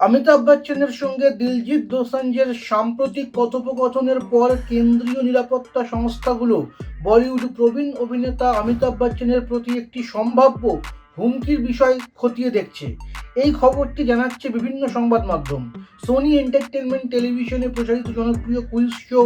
অমিতাভ বচ্চনের সঙ্গে দিলজিৎ দোসাঞ্জের সাম্প্রতিক কথোপকথনের পর কেন্দ্রীয় নিরাপত্তা সংস্থাগুলো বলিউড প্রবীণ অভিনেতা অমিতাভ বচ্চনের প্রতি একটি সম্ভাব্য হুমকির বিষয় খতিয়ে দেখছে। এই খবরটি জানাচ্ছে বিভিন্ন সংবাদ মাধ্যম। সোনি এন্টারটেনমেন্ট টেলিভিশনে প্রচারিত জনপ্রিয় কুইজ শো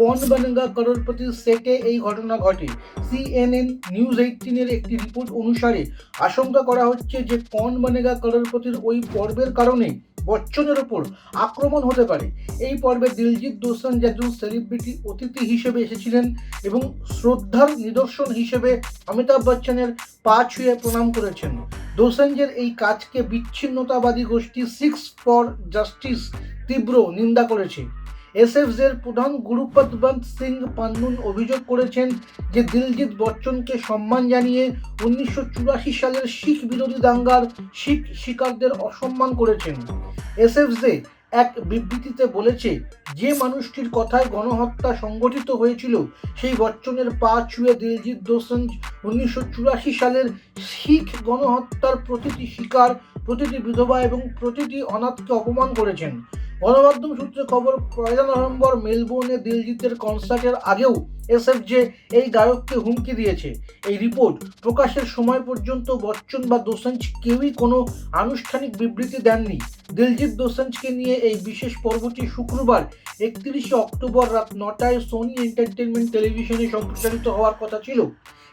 কন বানেগা করোড়পতির সেটে এই ঘটনা ঘটে। সিএনএন নিউজ এইটিনের একটি রিপোর্ট অনুসারে আশঙ্কা করা হচ্ছে যে কন বানেগা করোড়পতির ওই পর্বের কারণে বচ্চনের ওপর আক্রমণ হতে পারে। এই পর্বে দিলজিৎ দোসান একজন সেলিব্রিটি অতিথি হিসেবে এসেছিলেন এবং শ্রদ্ধার নিদর্শন হিসেবে অমিতাভ বচ্চনের পা ছুঁয়ে প্রণাম করেছেন। দোসাঞ্জের এই কাজকে বিচ্ছিন্নতাবাদী গোষ্ঠী সিক্স ফর জাস্টিস তীব্র নিন্দা করেছে। এসএফজের প্রধান গুরুপদবন্ত সিং পান্নুন অভিযোগ করেছেন যে দিলজিৎ বচ্চনকে সম্মান জানিয়ে উনিশশো চুরাশি সালের শিখ বিরোধী দাঙ্গার শিখ শিকারদের অসম্মান করেছেন। এসএফজে এক বিবৃতিতে বলেছে, যে মানুষটির কথায় গণহত্যা সংগঠিত হয়েছিল, সেই বচ্চনের পা ছুঁয়ে দিলজিৎ দোসাঞ্জ উনিশশো চুরাশি সালের শিখ গণহত্যার প্রতিটি শিকার, প্রতিটি বিধবা এবং প্রতিটি অনাথকে অপমান করেছেন। গণমাধ্যম সূত্রে খবর, পয়লা নভেম্বর মেলবোর্নে দিলজিতের কনসার্টের আগেও এসএফ যে এই গায়ককে হুমকি দিয়েছে। এই রিপোর্ট প্রকাশের সময় পর্যন্ত বচ্চন বা দোসাঞ্জ কেউই কোনো আনুষ্ঠানিক বিবৃতি দেননি। দিলজিৎ দোসাঞ্জকে নিয়ে এই বিশেষ পর্বটি শুক্রবার একত্রিশে অক্টোবর রাত নটায় সোনি এন্টারটেনমেন্ট টেলিভিশনে সম্প্রচারিত হওয়ার কথা ছিল।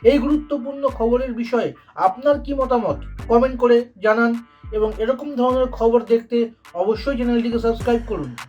এই গুরুত্বপূর্ণ খবরের বিষয়ে আপনার কি মতামত? কমেন্ট করে জানান। এবং এরকম ধরনের খবর দেখতে অবশ্যই চ্যানেলটিকে সাবস্ক্রাইব করুন।